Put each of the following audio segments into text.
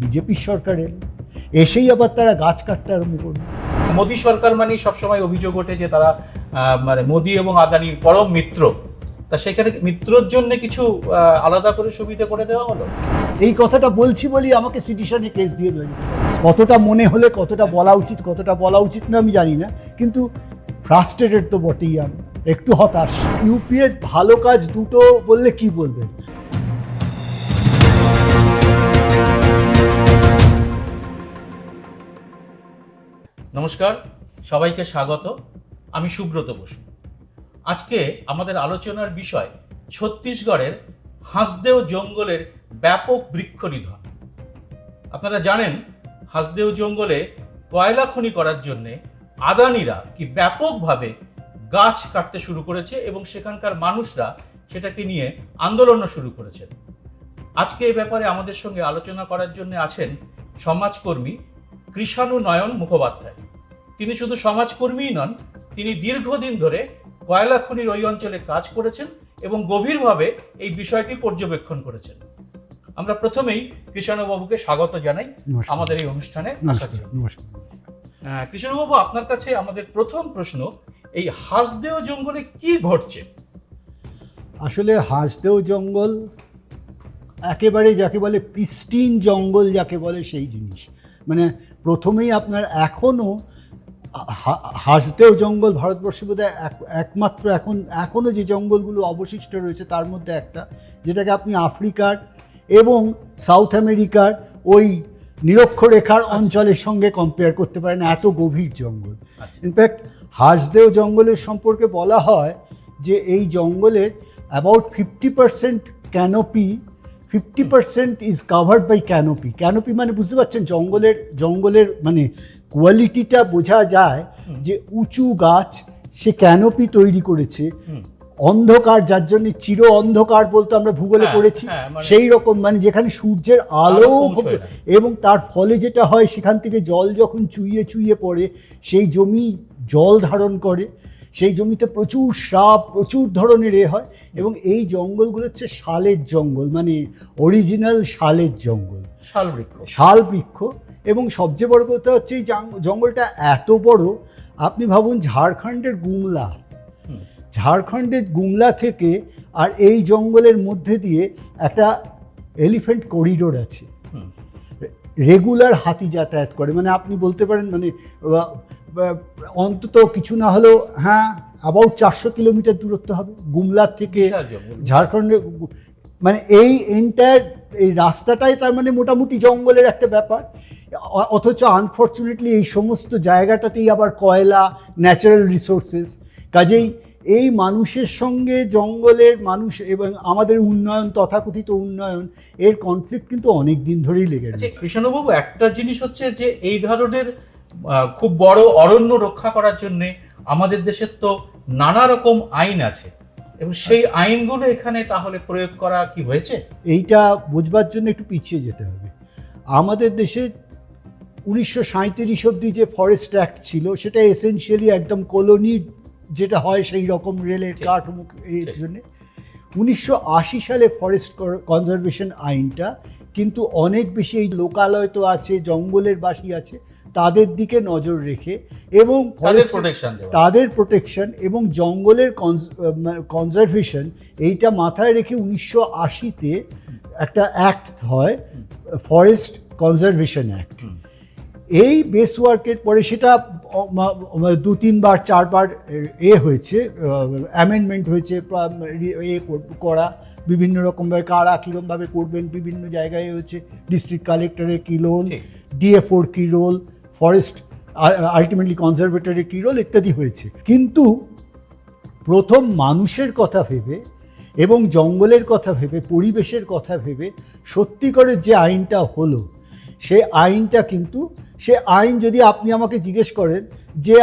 বিজেপির সরকার এলো এসেই আবার তারা গাছ কাটতে আরম্ভ করল। মোদী সরকার মানেই সবসময় অভিযোগ ওঠে যে তারা মানে মোদী এবং আদানির পরম মিত্র। তা সেখানে মিত্রর জন্য কিছু আলাদা করে সুবিধা করে দেওয়া হলো? এই কথাটা বলছি বলি আমাকে সিটিশনে কেস দিয়ে দেওয়া কতটা মনে হলে কতটা বলা উচিত কতটা বলা উচিত না আমি জানি না কিন্তু ফ্রাস্ট্রেটেড তো বটেই আমি। একটু হতাশ। ইউপিএ ভালো কাজ দুটো বললে কি বলবেন? নমস্কার, সবাইকে স্বাগত। আমি সুব্রত বসু। আজকে আমাদের আলোচনার বিষয় ছত্তিশগড়ের হাঁসদেও জঙ্গলের ব্যাপক বৃক্ষ নিধন। আপনারা জানেন হাঁসদেও জঙ্গলে কয়লা খনি করার জন্যে আদানিরা কি ব্যাপকভাবে গাছ কাটতে শুরু করেছে এবং সেখানকার মানুষরা সেটাকে নিয়ে আন্দোলনও শুরু করেছেন। আজকে এ ব্যাপারে আমাদের সঙ্গে আলোচনা করার জন্য আছেন সমাজকর্মী কৃষাণু নয়ন মুখোপাধ্যায়। তিনি শুধু সমাজকর্মীই নন তিনি দীর্ঘদিন ধরে কয়লা খনির ওই অঞ্চলে কাজ করেছেন এবং গভীরভাবে এই বিষয়টি পর্যবেক্ষণ করেছেন। আমরা প্রথমেই কৃষাণুবাবুকে স্বাগত জানাই আমাদের এই অনুষ্ঠানে কৃষ্ণবাবু আপনার কাছে আমাদের প্রথম প্রশ্ন এই হাসদেও জঙ্গলে কি ঘটছে? আসলে হাঁসদেও জঙ্গল একেবারে যাকে বলে প্রিস্টিন জঙ্গল যাকে বলে সেই জিনিস। মানে প্রথমেই আপনার এখনও হাঁসদেও জঙ্গল ভারতবর্ষে বোধহয় এক- একমাত্র এখন এখনও যে জঙ্গলগুলো অবশিষ্ট রয়েছে তার মধ্যে একটা যেটাকে আপনি আফ্রিকার এবং সাউথ আমেরিকার ওই নিরক্ষরেখার অঞ্চলের সঙ্গে কম্পেয়ার করতে পারেন এত গভীর জঙ্গল আচ্ছা। ইনফ্যাক্ট হাঁসদেও জঙ্গলের সম্পর্কে বলা হয় যে এই জঙ্গলের about fifty percent canopy fifty percent is covered by canopy canopy মানে বুঝতে পারছেন জঙ্গলের জঙ্গলের মানে কোয়ালিটিটা বোঝা যায় যে উঁচু গাছ সে ক্যানোপি তৈরি করেছে। অন্ধকার যার জন্য চির অন্ধকার বলতে আমরা ভূগোলে হ্যাঁ, পড়েছি হ্যাঁ, মানে- সেই রকম মানে যেখানে সূর্যের আলো। এবং তার ফলে যেটা হয় সেখান থেকে জল যখন চুইয়ে চুইয়ে পড়ে সেই জমি জল ধারণ করে। সেই জমিতে প্রচুর সাপ প্রচুর ধরনের এ হয় এবং এই জঙ্গলগুলো হচ্ছে শালের জঙ্গল মানে অরিজিনাল শালের জঙ্গল। শাল বৃক্ষ শাল বৃক্ষ এবং সবচেয়ে বড় কথা হচ্ছে এই জঙ্গলটা এত বড় আপনি ভাবুন ঝাড়খণ্ডের গুমলা। ঝাড়খণ্ডের গুমলা থেকে আর এই জঙ্গলের মধ্যে দিয়ে একটা এলিফ্যান্ট করিডোর আছে। রেগুলার হাতি যাতায়াত করে মানে আপনি বলতে পারেন মানে অন্তত কিছু না হলেও হ্যাঁ অ্যাবাউট চারশো কিলোমিটার দূরত্ব হবে। গুমলার থেকে বিশাল জঙ্গল। ঝাড়খণ্ডে মানে এই এন্টায়ার এই রাস্তাটাই তার মানে মোটামুটি জঙ্গলের একটা ব্যাপার। অথচ আনফর্চুনেটলি এই সমস্ত জায়গাটাতেই আবার কয়লা ন্যাচারাল রিসোর্সেস কাজেই এই মানুষের সঙ্গে জঙ্গলের মানুষ এবং আমাদের উন্নয়ন তথাকথিত উন্নয়ন এর কনফ্লিক্ট কিন্তু অনেক দিন ধরেই লেগে আচ্ছা রয়েছে। কৃষ্ণবাবু একটা জিনিস হচ্ছে যে এই ধরনের খুব বড় অরণ্য রক্ষা করার জন্য আমাদের দেশের তো নানা রকম আইন আছে। এবং সেই আইনগুলো এখানে তাহলে প্রয়োগ করা কি হয়েছে? এইটা বোঝবার জন্য একটু পিছিয়ে যেতে হবে। আমাদের দেশে উনিশশো সাঁত্রিশ অব্দি যে ফরেস্ট অ্যাক্ট ছিল সেটা এসেনশিয়ালি একদম কলোনির যেটা হয় সেই রকম রেলের। কাঠামো এর জন্যে। উনিশশো আশি সালে ফরেস্ট কনজারভেশন আইনটা কিন্তু অনেক বেশি এই লোকালয় তো আছে জঙ্গলের বাসী আছে তাদের দিকে নজর রেখে এবং তাদের প্রোটেকশন তাদের প্রোটেকশন এবং জঙ্গলের কনজারভেশন এইটা মাথায় রেখে উনিশশো আশিতে একটা অ্যাক্ট হয় ফরেস্ট কনজারভেশন অ্যাক্ট এই বেস ওয়ার্কের পরে সেটা দু তিনবার চারবার এ হয়েছে অ্যামেন্ডমেন্ট হয়েছে এ করা বিভিন্ন রকমভাবে কারা কীরকমভাবে করবেন বিভিন্ন জায়গায় হয়েছে ডিস্ট্রিক্ট কালেক্টরের কী রোল। ডিএফওর কী রোল ফরেস্ট আলটিমেটলি কনজারভেটরের কী রোল ইত্যাদি হয়েছে। কিন্তু প্রথম মানুষের কথা ভেবে এবং জঙ্গলের কথা ভেবে পরিবেশের কথা ভেবে সত্যিকারের যে আইনটা হলো সে আইনটা কিন্তু সে আইন যদি আপনি আমাকে জিজ্ঞেস করেন যে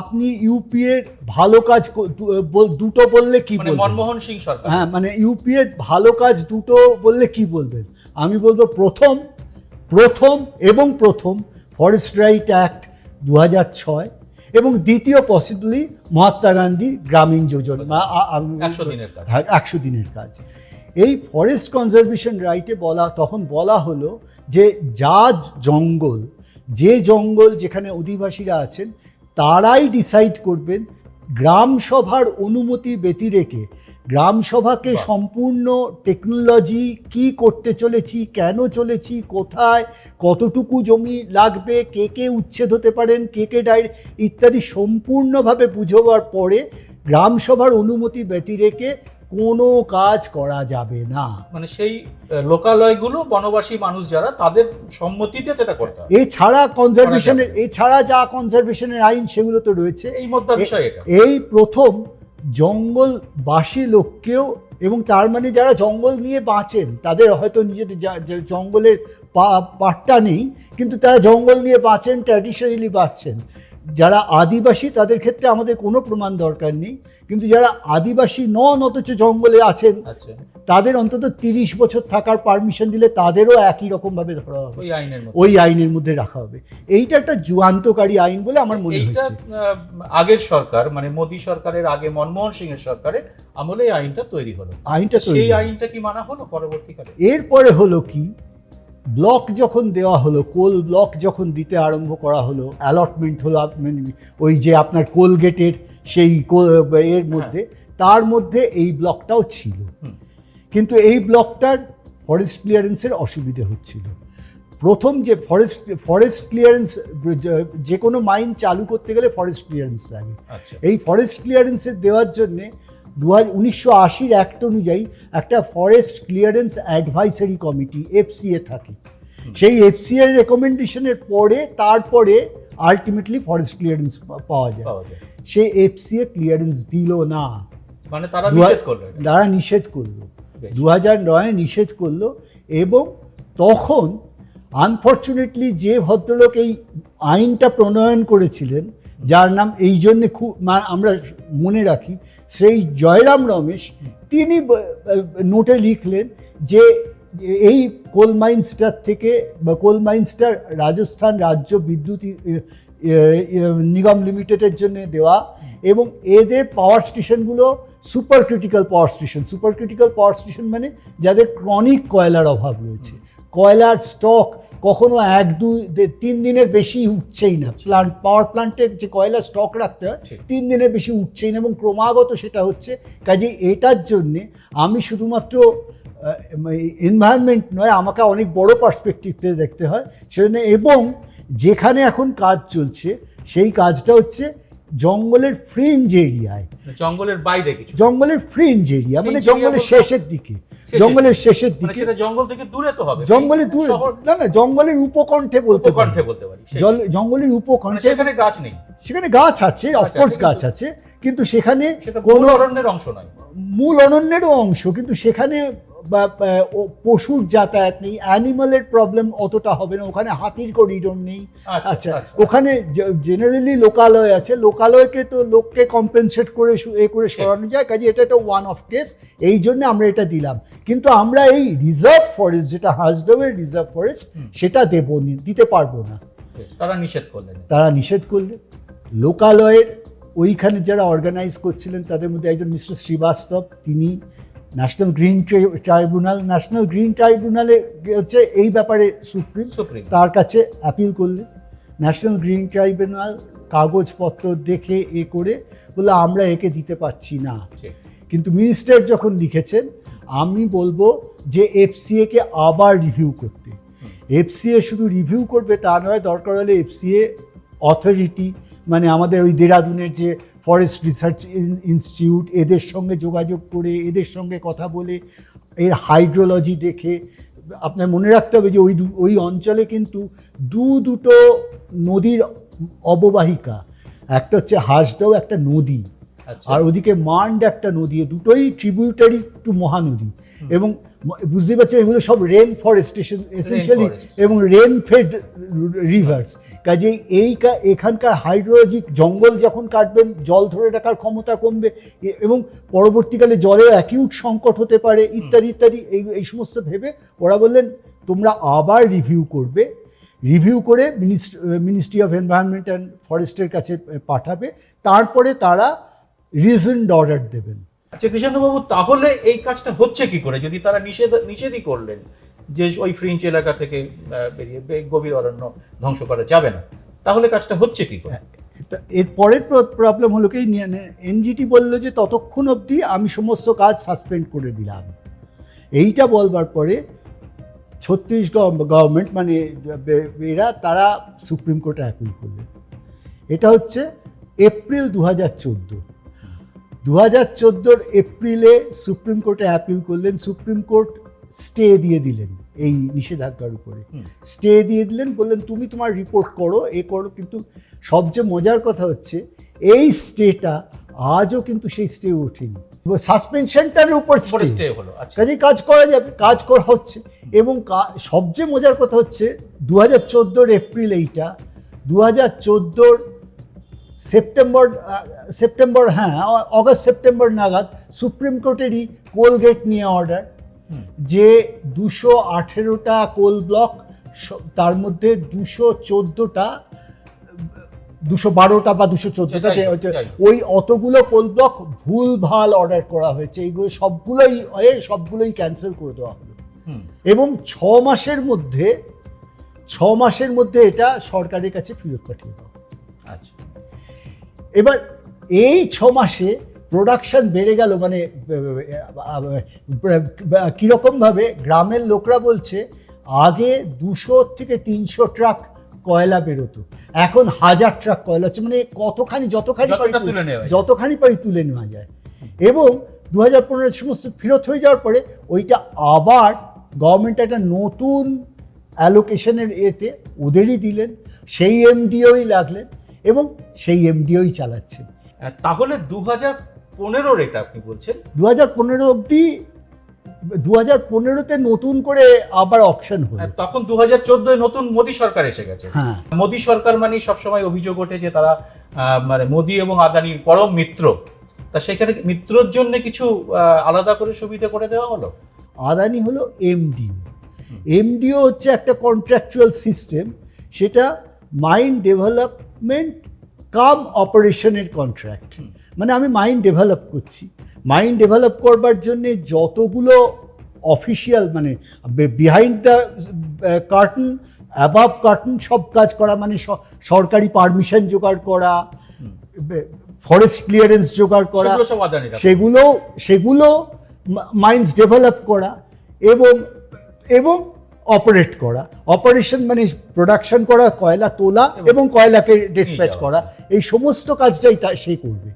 আপনি ইউপিএ ভালো কাজ দুটো বললে কি মানে বলবেন? মনমোহন সিং সরকার। হ্যাঁ মানে ইউপিএ ভালো কাজ দুটো বললে কি বলবেন? আমি বলব প্রথম প্রথম এবং প্রথম ফরেস্ট রাইট অ্যাক্ট দু ছয় এবং দ্বিতীয় পসিবলি মহাত্মা গান্ধী গ্রামীণ যোজনা হ্যাঁ, একশো দিনের কাজ। এই ফরেস্ট কনজারভেশন রাইটে বলা তখন বলা হলো যে যা জঙ্গল যে জঙ্গল যেখানে অধিবাসীরা আছেন তারাই ডিসাইড করবেন গ্রাম সভার অনুমতি ব্যতিরেকে গ্রাম সভাকে সম্পূর্ণ টেকনোলজি কি করতে চলেছি কেন চলেছি কোথায় কতটুকু জমি লাগবে কে কে উচ্ছেদ হতে পারেন কে কে ডাই ইত্যাদি সম্পূর্ণভাবে বুঝোবার পরে গ্রামসভার অনুমতি ব্যতিরেকে কোনো কাজ করা যাবে না। মানে সেই লোকালয়গুলো বনবাসী মানুষ যারা তাদের সম্মতিতে সেটা করতে হবে। এছাড়া কনজারভেশনের এছাড়া যা কনজারভেশনের আইন সেগুলো তো রয়েছে। এই মধ্যে বিষয় এটা। এই প্রথম জঙ্গলবাসী লোককেও এবং তার মানে যারা জঙ্গল নিয়ে বাঁচেন তাদের হয়তো নিজেদের জঙ্গলের পাট্টা নেই কিন্তু তারা জঙ্গল নিয়ে বাঁচেন ট্র্যাডিশনালি বাঁচছেন। যারা আদিবাসী তাদের ক্ষেত্রে আমাদের কোনো প্রমাণ দরকার নেই। কিন্তু যারা আদিবাসী নন অথচ জঙ্গলে আছেন আচ্ছা। তাদের অন্তত তিরিশ বছর থাকার পারমিশন দিলে তাদেরও একই রকমভাবে ধরা হবে। ওই আইনের মধ্যে। রাখা হবে। এইটা একটা যুগান্তকারী আইন বলে আমার মনে আহ, আগের সরকার মানে মোদী সরকারের আগে মনমোহন সিং এর সরকারের আমলে এই আইনটা তৈরি হলো। আইনটা সেই আইনটা কি মানা হলো পরবর্তীকালে? এরপরে হলো কি ব্লক যখন দেওয়া হলো কোল ব্লক যখন দিতে আরম্ভ করা হলো অ্যালটমেন্ট হলো মানে ওই যে আপনার কোলগেটের সেই কো- এর মধ্যে তার মধ্যে এই ব্লকটাও ছিল। কিন্তু এই ব্লকটার ফরেস্ট ক্লিয়ারেন্সের অসুবিধে হচ্ছিল। প্রথম যে ফরেস্ট ফরেস্ট ক্লিয়ারেন্স যে কোনো মাইন চালু করতে গেলে ফরেস্ট ক্লিয়ারেন্স লাগে। আচ্ছা। এই ফরেস্ট ক্লিয়ারেন্সের দেওয়ার জন্যে দু উনিশশো আশির অ্যাক্ট অনুযায়ী একটা forest clearance advisory committee FCA থাকে। সেই এফসিএর রেকমেন্ডেশনের পরে তারপরে আলটিমেটলি ফরেস্ট ক্লিয়ারেন্স পাওয়া যায়। সে এফসিএ ক্লিয়ারেন্স দিল না। মানে তারা নিষেধ করল তারা নিষেধ করল। দু হাজার নয় নিষেধ করল এবং তখন আনফর্চুনেটলি যে ভদ্রলোক এই আইনটা প্রণয়ন করেছিলেন যার নাম এই জন্যে খুব আমরা মনে রাখি সেই জয়রাম রমেশ, তিনি নোটে লিখলেন যে এই কোল মাইন্সটার থেকে বা কোল মাইন্সটার রাজস্থান রাজ্য বিদ্যুৎ নিগম লিমিটেডের জন্য দেওয়া এবং এদের power স্টেশনগুলো super critical power station super critical power station মানে যাদের ক্রনিক কয়লার অভাব রয়েছে। কয়লার স্টক কখনো এক দুই দে- তিন দিনের বেশি উঠছেই না। প্লান্ট পাওয়ার প্লান্টে যে কয়লা স্টক রাখতে হয় তিন দিনের বেশি উঠছেই না এবং ক্রমাগত সেটা হচ্ছে কাজে এটার জন্যে আমি শুধুমাত্র এনভায়রনমেন্ট নয় আমাকে অনেক বড় পার্সপেক্টিভতে দেখতে হয়। সেজন্য এবং যেখানে এখন কাজ চলছে সেই কাজটা হচ্ছে জঙ্গলের ফ্রিঞ্জ এরিয়ায় মানে জঙ্গলের বাইরে কিছু। জঙ্গলের ফ্রিঞ্জ এরিয়া মানে জঙ্গলের শেষের দিকে। জঙ্গলের শেষের মানে দিকে। সেটা জঙ্গল থেকে দূরে তো হবে। জঙ্গলের দূরে। শহর না না জঙ্গলের উপকণ্ঠে বলতে পারি। উপকণ্ঠে বলতে পারি জঙ্গলের মানে উপকণ্ঠে সেখানে গাছ নেই। সেখানে গাছ আছে অফকোর্স গাছ আছে কিন্তু সেখানে কোনো অরণ্যের অংশ নয়। মূল অরণ্যেরও অংশ কিন্তু সেখানে বা পশুর যাতায়াত নেই অ্যানিমালের প্রবলেম অতটা হবে না ওখানে হাতির করিডোর নেই। আচ্ছা, আচ্ছা আচ্ছা। ওখানে জেনারেলি লোকালয় আছে লোকালয়কে তো লোককে কম্পেনসেট করে এ করে সরানো যায় কাজে এটা একটা ওয়ান অফ কেস এই জন্য আমরা এটা দিলাম। কিন্তু আমরা এই রিজার্ভ ফরেস্ট যেটা হাসডাওয়ের রিজার্ভ ফরেস্ট সেটা দেব দিতে পারব না। তারা নিষেধ করলেন। তারা নিষেধ করলেন লোকালয়ের ওইখানে যারা অর্গানাইজ করছিলেন তাদের মধ্যে একজন মিস্টার শ্রীবাস্তব তিনি National Green Tribunal National Green ট্রাইব্যুনালে হচ্ছে এই ব্যাপারে সুপ্রিম। সুপ্রিম। তার কাছে অ্যাপিল করলে ন্যাশনাল গ্রিন ট্রাইব্যুনাল কাগজপত্র দেখে এ করে বলে আমরা একে দিতে পারছি না। কিন্তু মিনিস্টার যখন লিখেছেন আমি বলব যে এফসিএকে আবার রিভিউ করতে। এফসিএ শুধু রিভিউ করবে তা নয় দরকার হলে এফসিএ অথরিটি মানে আমাদের ওই দেরাদুনের যে ফরেস্ট রিসার্চ ইনস্টিটিউট এদের সঙ্গে যোগাযোগ করে, এদের সঙ্গে কথা বলে, এর হাইড্রোলজি দেখে। আপনার মনে রাখতে হবে যে ওই ওই অঞ্চলে কিন্তু দু দুটো নদীর অববাহিকা। একটা হচ্ছে হাঁসদাও একটা নদী। আর ওদিকে মান্ড একটা নদী দুটোই ট্রিবিউটারি টু মহানদী। এবং বুঝতে পারছেন এগুলো সব রেন ফরেস্ট এসেন্সিয়ালি এবং রেন ফেড রিভার্স কাজেই এই এখানকার হাইড্রোলজিক জঙ্গল যখন কাটবেন জল ধরে রাখার ক্ষমতা কমবে এবং পরবর্তীকালে জলের অ্যাকিউট সংকট হতে পারে ইত্যাদি ইত্যাদি এই এই সমস্ত ভেবে ওরা বললেন তোমরা আবার রিভিউ করবে। রিভিউ করে মিনিস্ট্রি অফ এনভায়রনমেন্ট অ্যান্ড ফরেস্টের কাছে পাঠাবে। তারপরে তারা রিজনড অর্ডার দেবেন। আচ্ছা কৃষ্ণবাবু তাহলে এই কাজটা হচ্ছে কি করে? যদি তারা নিষেধ নিষেধই করলেন যে ওই ফ্রিঞ্চ এলাকা থেকে বেরিয়ে গভীর অরণ্য ধ্বংস করা যাবে না তাহলে কাজটা হচ্ছে কি করে? তা এর পরের প্রবলেম হলো কি এনজিটি বলল যে ততক্ষণ অবধি আমি সমস্ত কাজ সাসপেন্ড করে দিলাম। এইটা বলবার পরে ছত্তিশ গভর্নমেন্ট মানে এরা তারা সুপ্রিম কোর্টে অ্যাপিল করলেন। এটা হচ্ছে এপ্রিল দু হাজার চোদ্দ। দু হাজার চোদ্দোর এপ্রিলে সুপ্রিম কোর্টে অ্যাপিল করলেন সুপ্রিম কোর্ট স্টে দিয়ে দিলেন এই নিষেধাজ্ঞার উপরে। স্টে দিয়ে দিলেন বললেন তুমি তোমার রিপোর্ট করো এ করো। কিন্তু সবচেয়ে মজার কথা হচ্ছে এই স্টেটা আজও কিন্তু সেই স্টে ওঠেনি। সাসপেনশনটার উপর স্টে। হলো আচ্ছা। কাজে কাজ করা যাবে কাজ করা হচ্ছে। এবং সবচেয়ে মজার কথা হচ্ছে দু হাজার চোদ্দোর এপ্রিল এইটা দু হাজার চোদ্দোর সেপ্টেম্বর সেপ্টেম্বর হ্যাঁ অগস্ট সেপ্টেম্বর নাগাদ সুপ্রিম কোর্টেরই কোলগেট নিয়ে অর্ডার যে দুশো আঠেরোটা কোল ব্লক তার মধ্যে দুশো চোদ্দোটা দুশো বারোটা বা দুশো চোদ্দোটা। ওই অতগুলো কোল ব্লক ভুল ভালো অর্ডার করা হয়েছে। এইগুলো সবগুলোই সবগুলোই ক্যান্সেল করে দেওয়া হলো। এবং ছ মাসের মধ্যে ছ মাসের মধ্যে এটা সরকারের কাছে ফেরত পাঠিয়ে দেওয়া আচ্ছা। এবার এই ছ মাসে প্রোডাকশন বেড়ে গেল মানে কীরকমভাবে গ্রামের লোকরা বলছে আগে দুশো থেকে তিনশো ট্রাক কয়লা বেরোতো এখন হাজার ট্রাক কয়লা হচ্ছে মানে কতখানি যতখানি পারি তুলে নেওয়া যায়। যতখানি পারি তুলে নেওয়া যায় এবং দু হাজার পনেরো সমস্ত ফেরত হয়ে যাওয়ার পরে ওইটা আবার গভর্নমেন্ট একটা নতুন অ্যালোকেশনের এতে ওদেরই দিলেন সেই এমডিওই লাগলেন এবং সেই এমডিওই চালাচ্ছেন আহ, তাহলে দু হাজার পনেরোর এটা আপনি বলছেন? দু হাজার পনেরো অবধি দু হাজার পনেরোতে নতুন করে আবার অপশন হলো। আর তখন দু হাজার চোদ্দোয় নতুন মোদী সরকার এসে গেছে। হ্যাঁ। মোদী সরকার মানে সবসময় অভিযোগ ওঠে যে তারা মানে মোদী এবং আদানির পরম মিত্র। তা সেখানে মিত্রর জন্য কিছু আলাদা করে সুবিধা করে দেওয়া হলো? আদানি হলো এমডিও এমডিও হচ্ছে একটা কন্ট্রাকচুয়াল সিস্টেম সেটা মাইন্ড ডেভেলপমেন্ট কাম অপারেশনের কন্ট্রাক্ট মানে আমি মাইন্ড ডেভেলপ করছি। মাইন্ড ডেভেলপ করবার জন্যে যতগুলো অফিসিয়াল মানে behind the curtain above curtain সব কাজ করা মানে সরকারি পারমিশন জোগাড় করা ফরেস্ট ক্লিয়ারেন্স জোগাড় করা সেগুলো সেগুলো মাইন্ডস ডেভেলপ করা এবং এবং অপারেট করা। অপারেশন মানে প্রোডাকশন করা কয়লা তোলা এবং কয়লাকে ডিসপ্যাচ করা। এই সমস্ত কাজটাই তা সে করবে।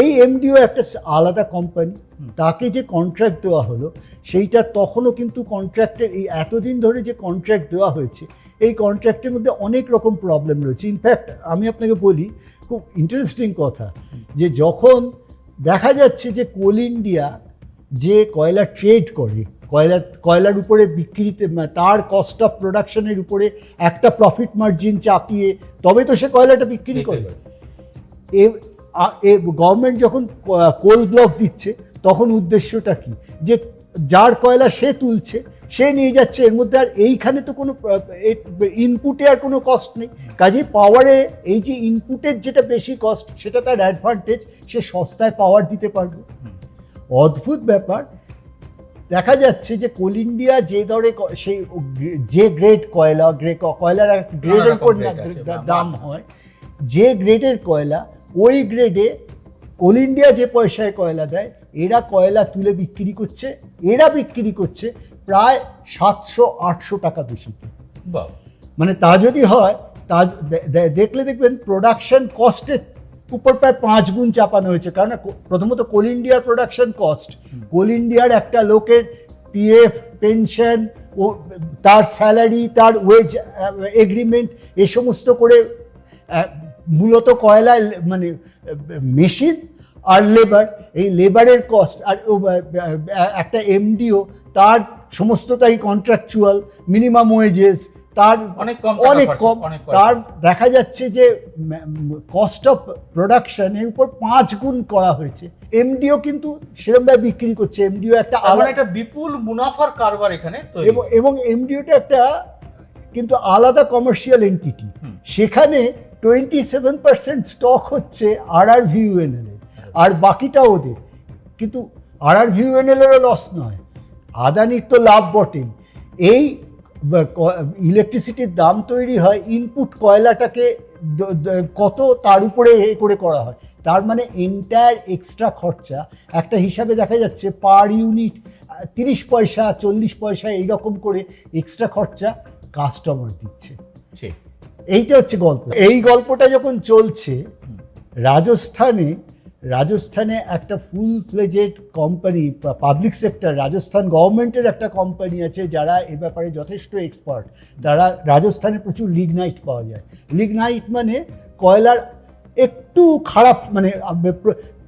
এই এমডিও একটা আলাদা কোম্পানি তাকে যে কন্ট্রাক্ট দেওয়া হলো সেইটা তখনও কিন্তু কন্ট্রাক্টের এই এতদিন ধরে যে কন্ট্রাক্ট দেওয়া হয়েছে এই কন্ট্রাক্টের মধ্যে অনেক রকম প্রবলেম রয়েছে। ইনফ্যাক্ট আমি আপনাকে বলি খুব ইন্টারেস্টিং কথা যে যখন দেখা যাচ্ছে যে কোল ইন্ডিয়া যে কয়লা ট্রেড করে কয়লা কয়লার উপরে বিক্রিতে মানে তার কস্ট অফ প্রোডাকশনের উপরে একটা প্রফিট মার্জিন চাপিয়ে তবে তো সে কয়লাটা বিক্রি করে। করে। এ গভর্নমেন্ট যখন কোল ব্লক দিচ্ছে তখন উদ্দেশ্যটা কি? যে যার কয়লা সে তুলছে সে নিয়ে যাচ্ছে এর মধ্যে আর এইখানে তো কোনো ইনপুটে আর কোনো কস্ট নেই। কাজেই পাওয়ারে এই যে ইনপুটের যেটা বেশি কস্ট সেটা তার অ্যাডভান্টেজ সে সস্তায় পাওয়ার দিতে পারবে। অদ্ভুত ব্যাপার দেখা যাচ্ছে যে কোল ইন্ডিয়া যে দরে সেই যে গ্রেড কয়লা গ্রে কয়লার গ্রেডের উপর দাম হয়। যে গ্রেডের কয়লা ওই গ্রেডে কোল ইন্ডিয়া যে পয়সায় কয়লা দেয় এরা কয়লা তুলে বিক্রি করছে এরা বিক্রি করছে প্রায় সাতশো আটশো টাকা বেশিতে মানে তা যদি হয় তা দেখলে দেখবেন প্রোডাকশন কস্টের উপর প্রায় পাঁচ গুণ চাপানো হয়েছে। কারণ প্রথমত কোল ইন্ডিয়ার প্রোডাকশন কস্ট কোল ইন্ডিয়ার একটা লোকের পিএফ পেনশন ও, তার স্যালারি তার ওয়েজ এগ্রিমেন্ট এ সমস্ত করে মূলত কয়লায় মানে মেশিন আর লেবার এই লেবারের কস্ট আর একটা এমডিও তার সমস্তটাই কন্ট্রাকচুয়াল মিনিমাম ওয়েজেস তার অনেক কম অনেক কম। তার দেখা যাচ্ছে যে কস্ট অফ প্রোডাকশনের উপর পাঁচ গুণ করা হয়েছে। এমডিও কিন্তু সেরকমভাবে বিক্রি করছে। এমডিও একটা মানে আলাদা একটা বিপুল মুনাফার কারবার এখানে এবং এবং এমডিওটা একটা কিন্তু আলাদা কমার্শিয়াল এন্টিটি সেখানে টোয়েন্টি সেভেন পার্সেন্ট স্টক হচ্ছে আর আর ভিউএনএল আর বাকিটা ওদের। কিন্তু আর আর ভিউএনএলেরও লস নয়। আদানির তো লাভ বটেই। এই ইলেকট্রিসিটির দাম তৈরি হয় ইনপুট কয়লাটাকে কত তার উপরে এ করে করা হয়। তার মানে এন্টায়ার এক্সট্রা খরচা। একটা হিসাবে দেখা যাচ্ছে পার ইউনিট তিরিশ পয়সা চল্লিশ পয়সা এইরকম করে এক্সট্রা খরচা কাস্টমার দিচ্ছে। ঠিক। এইটা হচ্ছে গল্প। এই গল্পটা যখন চলছে রাজস্থানে রাজস্থানে একটা full fledged company public sector Rajasthan গভর্নমেন্টের একটা কোম্পানি আছে যারা এ ব্যাপারে যথেষ্ট এক্সপার্ট তারা রাজস্থানে প্রচুর লিগনাইট পাওয়া যায়। লিগনাইট মানে কয়লার একটু খারাপ মানে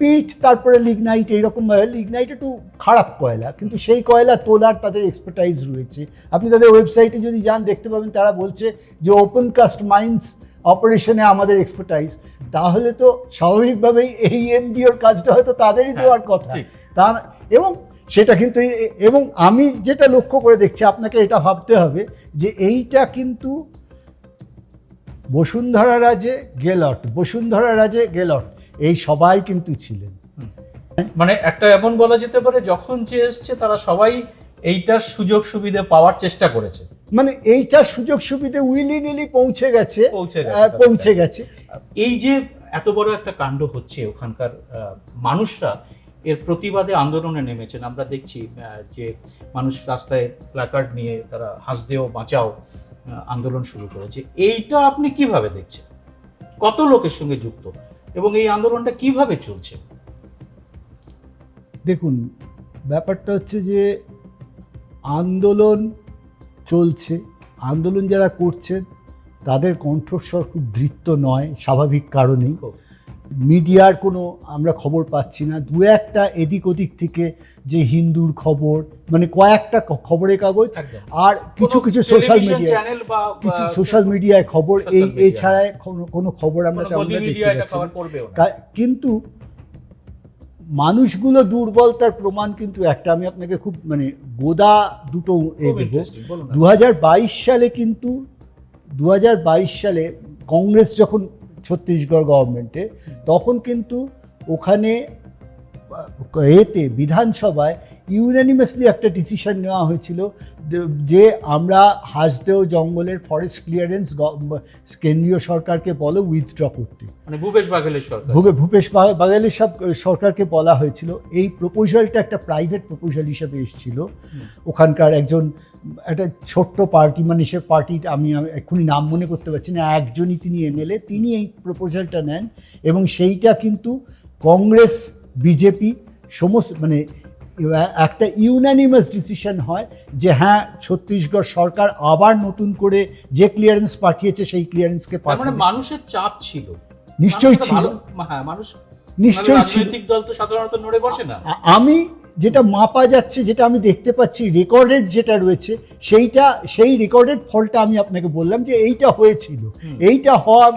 পিঠ তারপরে লিগনাইট এইরকম লিগনাইট একটু খারাপ কয়লা, কিন্তু সেই কয়লা তোলার তাদের এক্সপার্টাইজ রয়েছে। আপনি তাদের ওয়েবসাইটে যদি যান, দেখতে পাবেন তারা বলছে যে ওপেন কাস্ট মাইন্স অপারেশনে আমাদের এক্সপার্টাইজ তাহলে তো স্বাভাবিকভাবেই এই এমডিওর কাজটা হয়তো তাদেরই দেওয়ার কথা। তা এবং সেটা কিন্তু এবং আমি যেটা লক্ষ্য করে দেখছি আপনাকে এটা ভাবতে হবে যে এইটা কিন্তু বসুন্ধরা রাজে গেলট বসুন্ধরা রাজে গেলট এই সবাই কিন্তু ছিলেন। মানে একটা এমন বলা যেতে পারে যখন যে এসছে তারা সবাই এইটার সুযোগ সুবিধা পাওয়ার চেষ্টা করেছে। মানে এইটা সুযোগ সুবিধে উইলি নিলি পৌঁছে গেছে পৌঁছে গেছে পৌঁছে গেছে। এই যে এত বড় একটা কাণ্ড হচ্ছে ওখানকার মানুষরা এর প্রতিবাদে আন্দোলনে নেমেছেন আমরা দেখছি যে মানুষ রাস্তায় প্ল্যাকার্ড নিয়ে তারা হাসদেও বাঁচাও আন্দোলন শুরু করেছে। এইটা আপনি কীভাবে দেখছেন? কত লোকের সঙ্গে যুক্ত? এবং এই আন্দোলনটা কীভাবে চলছে? দেখুন ব্যাপারটা হচ্ছে যে আন্দোলন চলছে আন্দোলন যারা করছেন তাদের কণ্ঠস্বর খুব দৃপ্ত নয় স্বাভাবিক কারণেই। মিডিয়ার কোনো আমরা খবর পাচ্ছি না। দু একটা এদিক ওদিক থেকে যে হিন্দুর খবর মানে কয়েকটা খবরের কাগজ আর কিছু কিছু সোশ্যাল মিডিয়া কিছু সোশ্যাল মিডিয়ায় খবর এই। এছাড়া কোনো- খবর আমরা তেমন কিন্তু মানুষগুলো দুর্বল তার প্রমাণ কিন্তু একটা। আমি আপনাকে খুব মানে গোদা দুটো এ দেব। দু সালে কিন্তু দু হাজার বাইশ সালে কংগ্রেস যখন ছত্তিশগড় গভর্নমেন্টে তখন কিন্তু ওখানে এতে বিধানসভায় ইউনানিমাসলি একটা ডিসিশন নেওয়া হয়েছিল যে- আমরা হাসদেও জঙ্গলের ফরেস্ট ক্লিয়ারেন্স কেন্দ্রীয় সরকারকে বলো উইথড্র করতে। মানে ভূপেশ বাঘেলের সরকার। ভূপে ভূপেশ বাঘেলের সব সরকারকে বলা হয়েছিল। এই প্রপোজালটা একটা প্রাইভেট প্রপোজাল হিসেবে এসেছিল। ওখানকার একজন একটা ছোট্ট পার্টি মানে সে পার্টিটা আমি আমি এক্ষুনি নাম মনে করতে পারছি না একজনই তিনি এমএলএ তিনি এই প্রপোজালটা নেন এবং সেইটা কিন্তু কংগ্রেস বিজেপি সমস্ত মানে একটা ইউনানিমাস ডিসিশন হয় যে হ্যাঁ ছত্তিশগড় সরকার আবার নতুন করে যে ক্লিয়ারেন্স পাঠিয়েছে সেই ক্লিয়ারেন্সকে মানে মানুষের চাপ ছিল। নিশ্চয়ই ছিল। হ্যাঁ মানুষ নিশ্চয়ই ছিল। রাজনৈতিক দল তো সাধারণত নড়ে বসে না। আমি যেটা মাপা যাচ্ছে যেটা আমি দেখতে পাচ্ছি রেকর্ডেড যেটা রয়েছে সেইটা সেই রেকর্ডেড ফলটা আমি আপনাকে বললাম যে এইটা হয়েছিল। এইটা হওয়া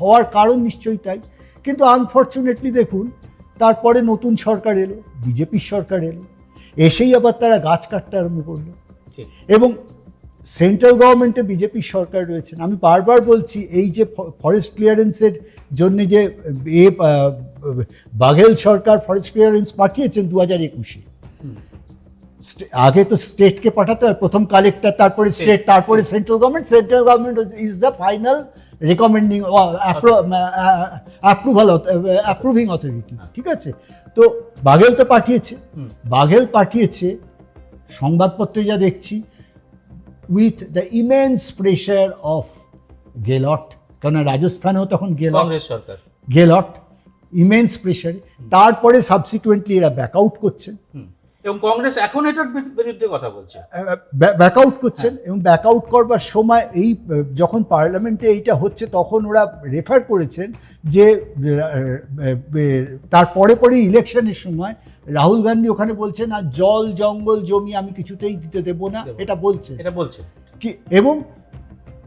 হওয়ার কারণ নিশ্চয়ই তাই। কিন্তু আনফর্চুনেটলি দেখুন তারপরে নতুন সরকার এলো বিজেপির সরকার এলো এসেই আবার তারা গাছ কাটতে আরম্ভ করল। এবং সেন্ট্রাল গভর্নমেন্টে বিজেপির সরকার রয়েছেন। আমি বারবার বলছি এই যে ফরেস্ট ক্লিয়ারেন্সের জন্য যে এ বাঘেল সরকার ফরেস্ট ক্লিয়ারেন্স পাঠিয়েছেন দু হাজার একুশে আগে তো স্টেটকে পাঠাতে হয় প্রথম কালেক্টর তারপরে স্টেট তারপরে central government central government is the final recommending approval approving authority ঠিক আছে? তো বাঘেল তো পাঠিয়েছে। বাঘেল পাঠিয়েছে সংবাদপত্রে যা দেখছি with the immense pressure of Gehlot কেননা রাজস্থানেও তখন গেলট সরকার। গেলট ইমেন্স প্রেশারে তারপরে সাবসিকুয়েন্টলি এরা ব্যাক আউট করছেন হুম। এবং কংগ্রেস এখন এটার বিরু- বিরুদ্ধে কথা বলছে। ব্যাক আউট করছেন এবং ব্যাক আউট করবার সময় এই যখন পার্লামেন্টে এইটা হচ্ছে তখন ওরা রেফার করেছেন যে তার পরে পরে ইলেকশনের সময় রাহুল গান্ধী ওখানে বলছেন আর জল জঙ্গল জমি আমি কিছুতেই দিতে দেবো না। না। এটা বলছে এটা বলছে কি এবং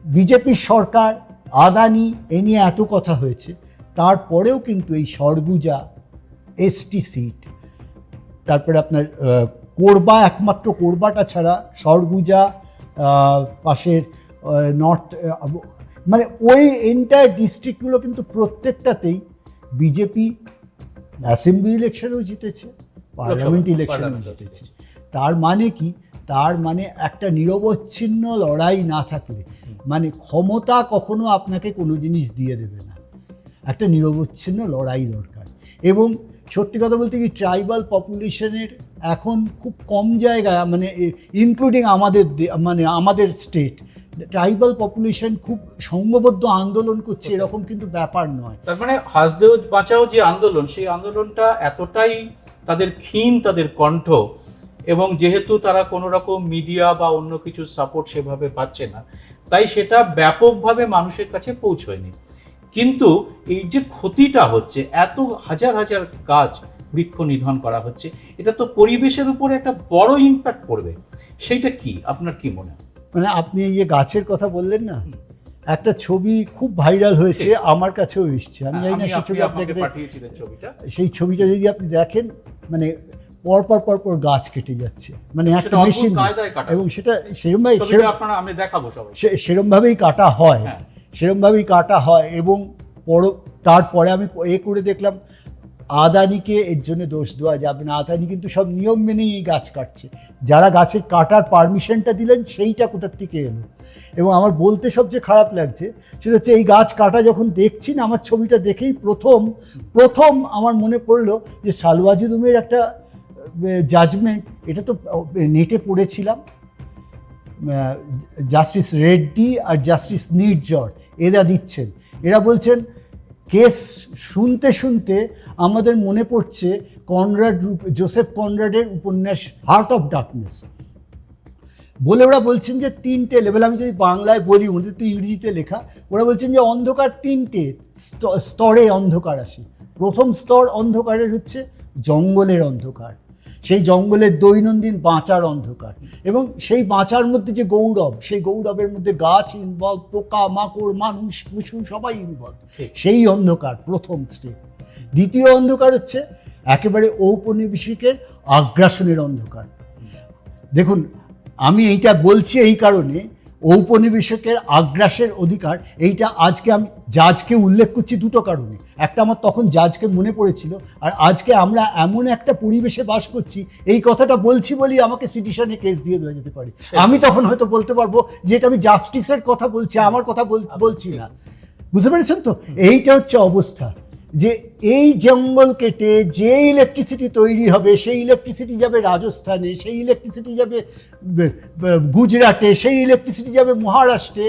বিজেপির সরকার আদানি এ নিয়ে এত কথা হয়েছে। তারপরেও কিন্তু এই সরগুজা এসটি সিট তারপরে আপনার কোরবা একমাত্র কোরবাটা ছাড়া সরগুজা পাশের নর্থ মানে ওই এন্টায়ার ডিস্ট্রিক্টগুলো কিন্তু প্রত্যেকটাতেই বিজেপি অ্যাসেম্বলি ইলেকশনেও জিতেছে পার্লামেন্ট লোকসভা, ইলেকশনে পার্লামেন্ট তার মানে কি? তার মানে একটা নিরবচ্ছিন্ন লড়াই না থাকলে মানে ক্ষমতা কখনো আপনাকে কোনো জিনিস দিয়ে দেবে না। একটা নিরবচ্ছিন্ন লড়াই দরকার। এবং সত্যি কথা বলতে কি ট্রাইবাল পপুলেশনের এখন খুব কম জায়গায় মানে ইনক্লুডিং আমাদের মানে আমাদের স্টেট ট্রাইবাল পপুলেশন খুব সংঘবদ্ধ আন্দোলন করছে এরকম কিন্তু ব্যাপার নয়। তার মানে হাসদেও বাঁচাও যে আন্দোলন সেই আন্দোলনটা এতটাই তাদের ক্ষীণ তাদের কণ্ঠ এবং যেহেতু তারা কোনো রকম মিডিয়া বা অন্য কিছু সাপোর্ট সেভাবে পাচ্ছে না তাই সেটা ব্যাপকভাবে মানুষের কাছে পৌঁছয়নি। কিন্তু এই যে ক্ষতিটা হচ্ছে এত হাজার হাজার গাছ বৃক্ষ নিধন করা হচ্ছে এটা তো পরিবেশের উপরে একটা বড় ইম্প্যাক্ট পড়বে। সেইটা কি? আপনার কি মনে হয়? মানে আপনি এই যে গাছের কথা বললেন না একটা ছবি খুব ভাইরাল হয়েছে আমার কাছেও এসছে। আমি জানি না সেই ছবি আপনাকে ছবিটা। সেই ছবিটা যদি আপনি দেখেন মানে পর পর পর পর গাছ কেটে যাচ্ছে। মানে একটা মেশিন এবং সেটা দেখাবো সবাই সেরমভাবেই কাটা হয়। হ্যাঁ। সেরমভাবেই কাটা হয় এবং পর, তারপরে আমি এ করে দেখলাম, আদানিকে এর জন্য দোষ দেওয়া যাবে না। আদানি কিন্তু সব নিয়ম মেনেই এই গাছ কাটছে। যারা গাছের কাটার পারমিশনটা দিলেন, সেইটা কোথার থেকে এলো? এবং আমার বলতে সবচেয়ে খারাপ লাগছে সেটা হচ্ছে, এই গাছ কাটা যখন দেখছি না, আমার ছবিটা দেখেই প্রথম প্রথম আমার মনে পড়ল যে সালওয়াজুদুমের একটা জাজমেন্ট এটা তো নেটে পড়েছিলাম। জাস্টিস রেড্ডি আর জাস্টিস নির্জর। এরা দিচ্ছেন। এরা বলছেন, কেস শুনতে শুনতে আমাদের মনে পড়ছে কনরাড জোসেফ কনরাডের উপন্যাস হার্ট অফ ডার্কনেস বলে ওরা বলছেন যে তিনটে লেভেল আমি যদি বাংলায় বলি, ওদের তো ইংরেজিতে লেখা, ওরা বলছেন যে অন্ধকার তিনটে স্ত- স্তরে অন্ধকার আসে। প্রথম স্তর অন্ধকারের হচ্ছে জঙ্গলের অন্ধকার। সেই জঙ্গলের দৈনন্দিন বাঁচার অন্ধকার। এবং সেই বাঁচার মধ্যে যে গৌরব সেই গৌরবের মধ্যে গাছ ইনভলভ পোকা মাকড় মানুষ পশু সবাই ইনভলভ সেই অন্ধকার প্রথম স্টেপ। দ্বিতীয় অন্ধকার হচ্ছে একেবারে ঔপনিবেশিকের আগ্রাসনের অন্ধকার। দেখুন আমি এইটা বলছি এই কারণে ঔপনিবেশকের আগ্রাসের অধিকার এইটা আজকে আমি জাজকে উল্লেখ করছি দুটো কারণে। একটা আমার তখন জাজকে মনে পড়েছিল আর আজকে আমরা এমন একটা পরিবেশে বাস করছি এই কথাটা বলছি বলেই আমাকে সিটিশনে কেস দিয়ে দেওয়া যেতে পারে। আমি তখন হয়তো বলতে পারব যে এটা আমি জাস্টিসের কথা বলছি আমার কথা বল- বলছি না। বুঝতে পেরেছেন তো? এইটা হচ্ছে অবস্থা। যে এই জঙ্গল কেটে যে ইলেকট্রিসিটি তৈরি হবে সেই ইলেকট্রিসিটি যাবে রাজস্থানে সেই ইলেকট্রিসিটি যাবে গুজরাটে সেই ইলেকট্রিসিটি যাবে মহারাষ্ট্রে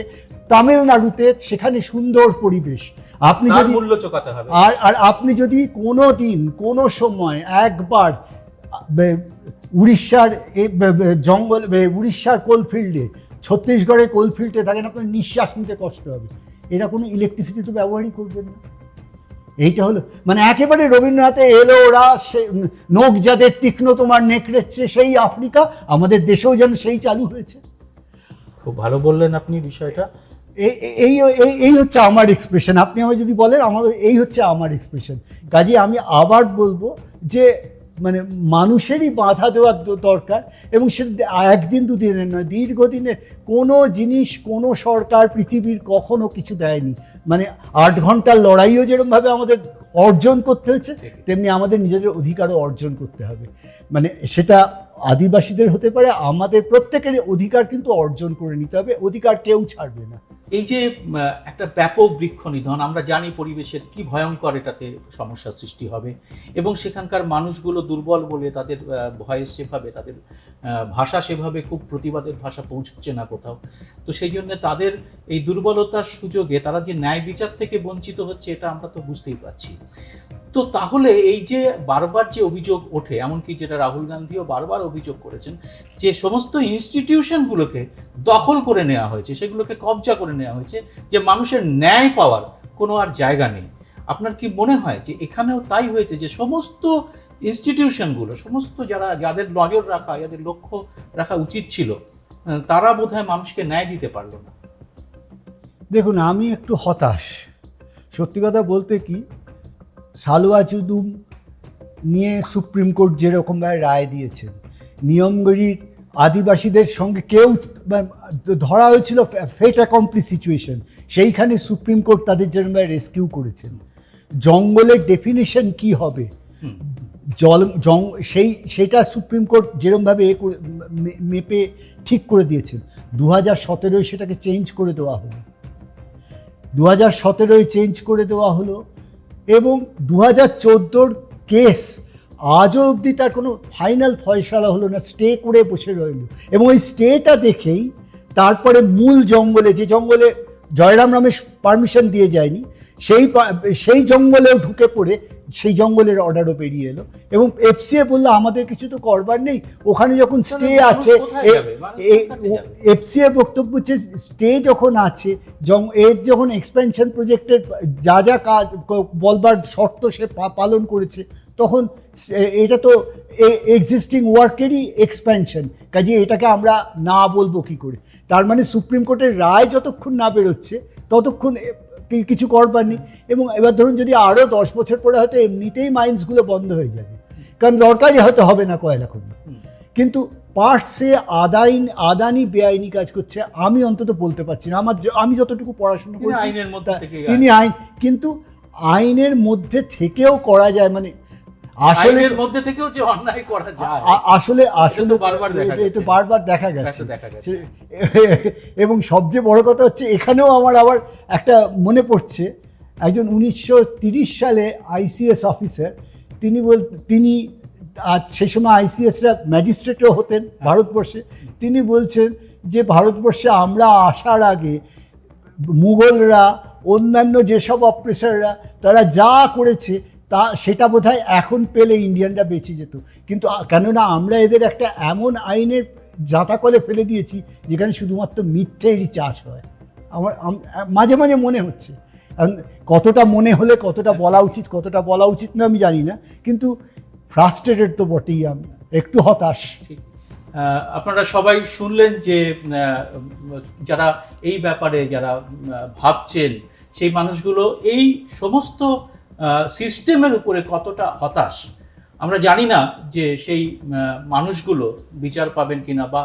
তামিলনাড়ুতে সেখানে সুন্দর পরিবেশ। আপনি যদি মূল্য চোকাতে হবে। আর আর আপনি যদি কোনো দিন কোনো সময় একবার উড়িষ্যার জঙ্গল উড়িষ্যার কোলফিল্ডে ছত্তিশগড়ের কোলফিল্ডে থাকেন আপনার নিঃশ্বাস নিতে কষ্ট হবে। এরা কোনো ইলেকট্রিসিটি তো ব্যবহারই করবেন না। এইটা হলো মানে একেবারে রবীন্দ্রনাথে এলো ওরা সে নোক যাদের তীক্ষ্ণ তোমার নেকড়েচ্ছে সেই আফ্রিকা আমাদের দেশেও যেন সেই চালু হয়েছে। খুব ভালো বললেন আপনি বিষয়টা। এই এই এই এই হচ্ছে আমার এক্সপ্রেশন আপনি আমায় যদি বলেন আমার এই হচ্ছে আমার এক্সপ্রেশন কাজে আমি আবার বলব যে মানে মানুষেরই বাধা দেওয়ার দরকার এবং সেটা একদিন দুদিনের নয়, দীর্ঘদিনের কোনো জিনিস, কোনো সরকার পৃথিবীর কখনো কিছু দেয়নি। মানে আট ঘণ্টার লড়াইও যেরকমভাবে আমাদের অর্জন করতে হয়েছে, তেমনি আমাদের নিজেদের অধিকারও অর্জন করতে হবে। মানে সেটা আদিবাসীদের হতে পারে, আমাদের প্রত্যেকের অধিকার কিন্তু অর্জন করে নিতে হবে, অধিকার কেউ ছাড়বে না। এই যে একটা ব্যাপক বৃক্ষ নিধন, আমরা জানি পরিবেশের কি ভয়ঙ্কর এটাতে সমস্যা সৃষ্টি হবে এবং সেখানকার মানুষগুলো দুর্বল বলে তাদের ভয়েস সেভাবে, তাদের ভাষা সেভাবে খুব প্রতিবাদের ভাষা পৌঁছচ্ছে না কোথাও। তো সেই জন্য তাদের এই দুর্বলতার সুযোগে তারা যে ন্যায় বিচার থেকে বঞ্চিত হচ্ছে, এটা আমরা তো বুঝতেই পারছি। তো তাহলে এই যে বারবার যে অভিযোগ ওঠে, এমনকি যেটা রাহুল গান্ধীও বারবার অভিযোগ করেছেন, যে সমস্ত ইনস্টিটিউশনগুলোকে দখল করে নেওয়া হয়েছে, সেগুলোকে কবজা করে নেওয়া হয়েছে, যে মানুষের ন্যায় পাওয়ার কোনো আর জায়গা নেই। আপনার কি মনে হয় যে এখানেও তাই হয়েছে যে সমস্ত ইনস্টিটিউশনগুলো সমস্ত যারা, যাদের নজর রাখা, যাদের লক্ষ্য রাখা উচিত ছিল তারা বোধহয় মানুষকে ন্যায় দিতে পারল না? দেখুন, আমি একটু হতাশ। সত্যি কথা বলতে কি সালোয়া চুদুম নিয়ে সুপ্রিম কোর্ট যেরকমভাবে রায় দিয়েছেন, নিয়মগিরির আদিবাসীদের সঙ্গে কেউ ধরা হয়েছিল ফেট অ্যাকমপ্লি সিচুয়েশন, সেইখানে সুপ্রিম কোর্ট তাদের যেরকমভাবে রেস্কিউ করেছেন। জঙ্গলের ডেফিনেশন কি হবে? জল, জং, সেই, সেটা সুপ্রিম কোর্ট যেরমভাবে এ করে মেপে ঠিক করে দিয়েছেন। দু হাজার সতেরোয় সেটাকে চেঞ্জ করে দেওয়া হলো। দু হাজার সতেরোয় চেঞ্জ করে দেওয়া হলো। এবং দু হাজার কেস আজও অবধি তার কোনো ফাইনাল ফয়সালা হলো না, স্টে করে বসে রইল। এবং ওই স্টেটা দেখেই তারপরে মূল জঙ্গলে, যে জঙ্গলে জয়রাম রমেশ পারমিশন দিয়ে যায়নি। সেই সেই জঙ্গলেও ঢুকে পড়ে সেই জঙ্গলের অর্ডারও বেরিয়ে এলো। এবং এফসিএ বলল আমাদের কিছু তো করবার নেই। ওখানে যখন স্টে আছে? এফসিএ বক্তব্য হচ্ছে স্টে যখন আছে এর যখন এক্সপেনশন প্রজেক্টের যা যা কাজ বলবার শর্ত সে পালন করেছে তখন এটা তো এক্সিস্টিং ওয়ার্কেরই এক্সপেনশন কাজে এটাকে আমরা না বলব কি করে? তার মানে সুপ্রিম কোর্টের রায় যতক্ষণ না বেরোচ্ছে ততক্ষণ কিছু করবার নেই। এবং এবার ধরুন যদি আরও দশ বছর পরে হয়তো এমনিতেই মাইন্সগুলো বন্ধ হয়ে যাবে। কারণ দরকারই হয়তো হবে না কয়লা খনি কিন্তু পার্সে আদাইন আদানি বেআইনি কাজ করছে আমি অন্তত বলতে পারছি না। আমার আমি যতটুকু পড়াশোনা করছি তিনি আইন কিন্তু আইনের মধ্যে থেকেও করা যায় মানে আসলে মধ্যে থেকেও যে অন্যায় করা যায় আসলে আসলে বারবার দেখা এটা- এটা বারবার দেখা গেছে। এবং সবচেয়ে বড় কথা হচ্ছে এখানেও আমার আবার একটা মনে পড়ছে। একজন উনিশশো তিরিশ সালে আইসিএস অফিসার তিনি বল তিনি আজ সেই সময় আইসিএসরা ম্যাজিস্ট্রেটও হতেন ভারতবর্ষে। তিনি বলছেন যে ভারতবর্ষে আমরা আসার আগে মুঘলরা অন্যান্য যেসব অপ্রেসাররা তারা যা করেছে তা সেটা বোধহয় এখন পেলে ইন্ডিয়ানরা বেঁচে যেত। কিন্তু কেননা আমরা এদের একটা এমন আইনের জাতাকলে ফেলে দিয়েছি, যেখানে শুধুমাত্র মিথ্যেরই চাষ হয়। আমার মাঝে মাঝে মনে হচ্ছে। কতটা মনে হলে কতটা বলা উচিত, কতটা বলা উচিত না আমি জানি না। কিন্তু ফ্রাস্ট্রেটেড তো বটেই আমি, একটু হতাশ। আপনারা সবাই শুনলেন যে যারা এই ব্যাপারে যারা ভাবছেন, সেই মানুষগুলো এই সমস্ত সিস্টেমের উপরে কতটা হতাশ? আমরা জানি না যে সেই মানুষগুলো বিচার পাবেন কিনা বা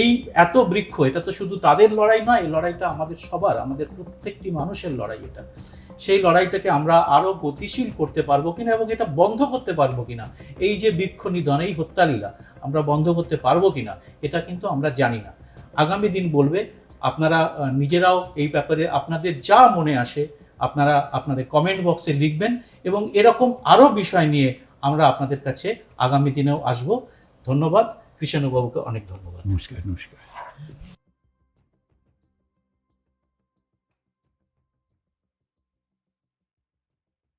এই এত বৃক্ষ, এটা তো শুধু তাদের লড়াই নয়, এই লড়াইটা আমাদের সবার, আমাদের প্রত্যেকটি মানুষের লড়াই এটা। সেই লড়াইটাকে আমরা আরও গতিশীল করতে পারব কিনা এবং এটা বন্ধ করতে পারব কিনা? এই যে বৃক্ষ নিধন, এই হত্যালীলা, আমরা বন্ধ করতে পারব কিনা? এটা কিন্তু আমরা জানি না। আগামী দিন বলবে, আপনারা নিজেরাও এই ব্যাপারে আপনাদের যা মনে আসে আপনারা আপনাদের কমেন্ট বক্সে লিখবেন এবং এরকম আরও বিষয় নিয়ে আমরা আপনাদের কাছে আগামী দিনেও আসব। ধন্যবাদ। কৃষ্ণবাবুকে অনেক ধন্যবাদ। নমস্কার নমস্কার।